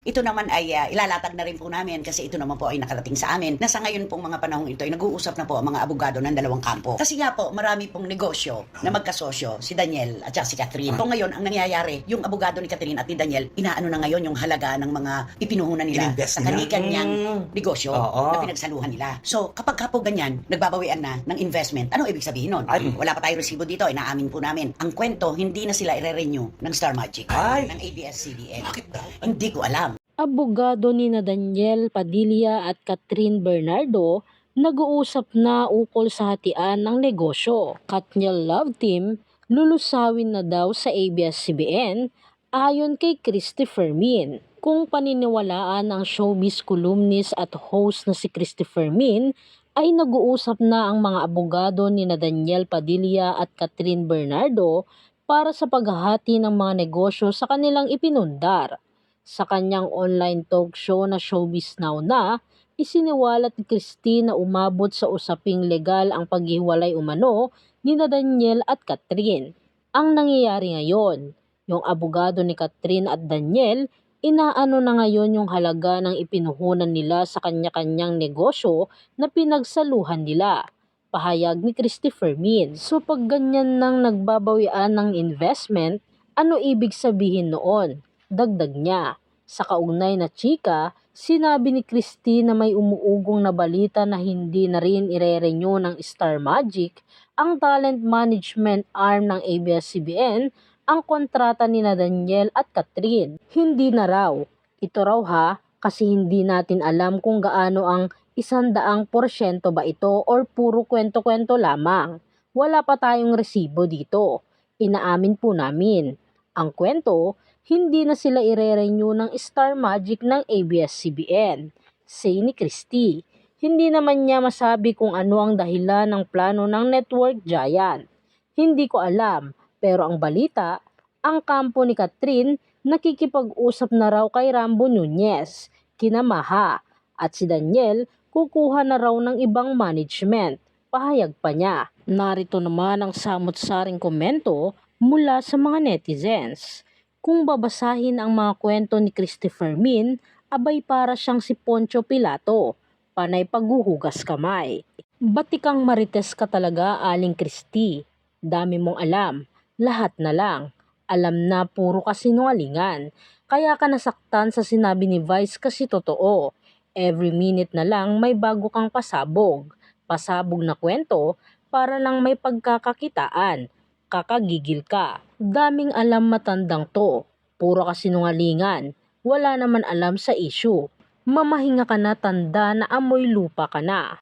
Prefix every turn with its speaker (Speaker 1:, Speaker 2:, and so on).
Speaker 1: Ito naman ay ah, ilalatag na rin po namin kasi ito naman po ay nakarating sa amin na sa ngayon pong mga panahong ito ay nag-uusap na po ang mga abogado ng dalawang kampo. Kasi nga po, marami pong negosyo na magkasosyo, si Daniel at si Catherine. So ngayon, ang nangyayari, yung abogado ni Catherine at ni Daniel, inaano na ngayon yung halaga ng mga ipinuhunan nila
Speaker 2: Ininvest
Speaker 1: sa
Speaker 2: nila.
Speaker 1: kani-kanyang
Speaker 2: Mm.
Speaker 1: negosyo
Speaker 2: Oo.
Speaker 1: na pinagsaluhan nila. So kapag ka po ganyan, nagbabawian na ng investment, ano ibig sabihin nun?
Speaker 2: Ay.
Speaker 1: Wala pa tayong resibo dito, inaamin po namin. Ang kwento, hindi na sila ire-renew ng Star Magic,
Speaker 2: Ay.
Speaker 1: ng ABS-CBN.
Speaker 2: Bakit daw?
Speaker 1: Hindi ko alam.
Speaker 3: Abogado ni na Daniel Padilla at Catherine Bernardo nag-uusap na ukol sa hatian ng negosyo. Katniel Love Team lulusawin na daw sa ABS-CBN ayon kay Christopher Min. Kung paniniwalaan ng showbiz columnist at host na si Christopher Min, ay nag-uusap na ang mga abogado ni na Daniel Padilla at Catherine Bernardo para sa paghahati ng mga negosyo sa kanilang ipinundar. Sa kanyang online talk show na Showbiz Now na, isiniwalat ni Christine na umabot sa usaping legal ang paghiwalay umano ni na Daniel at Catherine. Ang nangyayari ngayon, yung abogado ni Catherine at Daniel, inaano na ngayon yung halaga ng ipinuhunan nila sa kanya-kanyang negosyo na pinagsaluhan nila. Pahayag ni Christopher Min. So pag ganyan nang nagbabawian ng investment, ano ibig sabihin noon? Dagdag niya. Sa kaugnay na chika, sinabi ni Christine na may umuugong na balita na hindi na rin ire-renew ng Star Magic ang talent management arm ng ABS-CBN ang kontrata ni na Daniel at Catherine. Hindi na raw. Ito raw ha, kasi hindi natin alam kung gaano ang isandaang porsyento ba ito or puro kwento-kwento lamang. Wala pa tayong resibo dito. Inaamin po namin. Ang kwento, hindi na sila ire-renew ng Star Magic ng ABS-CBN. Say ni Christy. Hindi naman niya masabi kung ano ang dahilan ng plano ng network giant. Hindi ko alam, pero ang balita, ang kampo ni Catherine nakikipag-usap na raw kay Rambo Nunez, kinamaha, at si Daniel kukuha na raw ng ibang management. Pahayag pa niya. Narito naman ang samot-saring komento mula sa mga netizens. Kung babasahin ang mga kwento ni Christopher Min, abay para siyang si Poncho Pilato, panay paghuhugas kamay. Batikang marites ka talaga, Aling Christy. Dami mong alam, lahat na lang. Alam na puro kasinungalingan. Kaya ka nasaktan sa sinabi ni Vice kasi totoo. Every minute na lang may bago kang pasabog. Pasabog na kwento para lang may pagkakakitaan. Kakagigil ka. Daming alam matandang to. Puro kasinungalingan. Wala naman alam sa issue. Mamahinga ka na tanda na amoy lupa ka na.